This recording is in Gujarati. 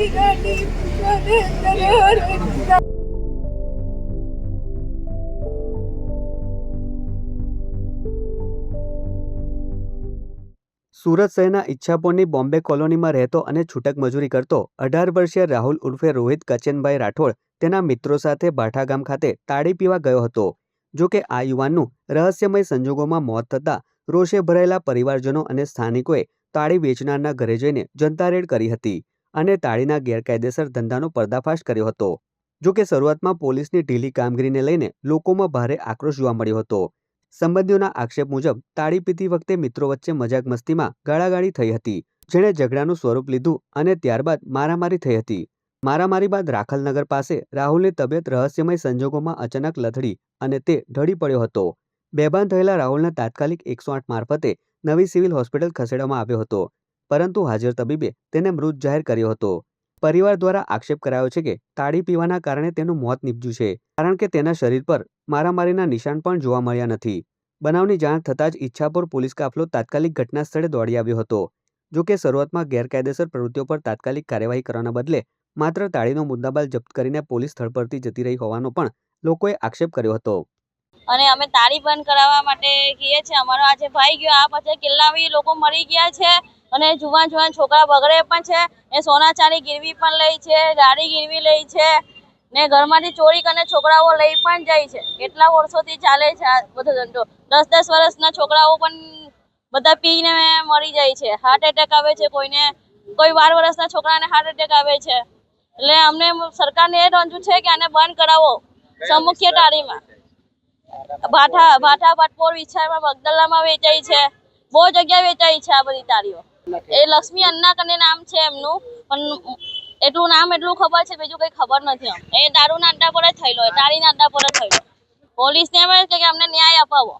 સુરત શહેરના ઈચ્છાપોરની બોમ્બે કોલોનીમાં રહેતો અને છૂટક મજૂરી કરતો અઢાર વર્ષીય રાહુલ ઉર્ફે રોહિત કચેનભાઈ રાઠોડ તેના મિત્રો સાથે ભાઠા ગામ ખાતે તાળી પીવા ગયો હતો. જો કે આ યુવાનનું રહસ્યમય સંજોગોમાં મોત થતાં રોષે ભરાયેલા પરિવારજનો અને સ્થાનિકોએ તાળી વેચનારના ઘરે જઈને જનતા રેડ કરી હતી. અને તાળીના ગેરકાયદેસર ધંધાનો પર્દાફાશ કર્યો હતો. જો કે શરૂઆતમાં પોલીસની ઢીલી કામગીરીને લઈને લોકોમાં ભારે આક્રોશ જોવા મળ્યો હતો. સંબંધીઓના આક્ષેપ મુજબ, તાળી પીતી વખતે મિત્રો વચ્ચે મજાક મસ્તીમાં ગાળાગાળી થઈ હતી, જેણે ઝઘડાનું સ્વરૂપ લીધું અને ત્યારબાદ મારામારી થઈ હતી. મારામારી બાદ રાખલનગર પાસે રાહુલની તબિયત રહસ્યમય સંજોગોમાં અચાનક લથડી અને તે ઢળી પડ્યો હતો. બેભાન થયેલા રાહુલને તાત્કાલિક એકસો આઠ મારફતે નવી સિવિલ હોસ્પિટલ ખસેડવામાં આવ્યો હતો. પરંતુ હાજર તબીબે તેને મૃત જાહેર કર્યો હતો. પરિવાર દ્વારા આક્ષેપ કરાયો છે કે તાળી પીવાના કારણે તેનું મોત નીપજ્યું છે, કારણ કે તેના શરીર પર મારામારીના નિશાન પણ જોવા મળ્યા નથી. બનાવની જાણ થતાં જ ઈચ્છાપુર પોલીસ કાફલો તાત્કાલિક ઘટના સ્થળે દોડી આવ્યો હતો. જો કે શરૂઆતમાં ગેરકાયદેસર પ્રવૃત્તિઓ પર તાત્કાલિક કાર્યવાહી કરવાના બદલે માત્ર તાળીનો મુદ્દાબાલ જપ્ત કરીને પોલીસ સ્થળ પરથી જતી રહી હોવાનો પણ લોકોએ આક્ષેપ કર્યો હતો. અને અમે તાળી બંધ કરાવવા માટે કહીએ છીએ, અમારો આજે ભાઈ ગયો, આ પછી કિલ્લાવી લોકો મરી ગયા છે? અને જુવાન જુવાન છોકરા બગડે પણ છે. એ સોના ચાંદી ગીરવી પણ લઈ છે, ગાડી ગીરવી લઈ છે. ને ઘરમાંથી ચોરી કરીને છોકરાઓ લઈ પણ જાય છે. કેટલા વર્ષોથી ચાલે છે આ બધો ધંધો. દસ દસ વર્ષના છોકરાઓ પણ બધા પીને મરી જાય છે. હાર્ટ એટેક આવે છે કોઈને. કોઈ બાર વર્ષના છોકરાને હાર્ટ એટેક આવે છે. એટલે અમને સરકારને એ નોંધ્યું છે કે આને બંધ કરાવો. સમુખ્ય તાળીમાં ભાઠા ભાઠા ભાટપોર વિસ્તારમાં બગદલામાં વેચાય છે. બહુ જગ્યાએ વેચાય છે આ બધી તાળીઓ એ લક્ષ્મી અન્ના કરીને નામ છે એમનું, પણ એટલું નામ એટલું ખબર છે, બીજું કંઈ ખબર નથી એ દારૂના અડ્ડા પર જ થયેલો એ તાળીના અડ્ડા પર જ થયેલો પોલીસને એમ કે અમને ન્યાય અપાવો.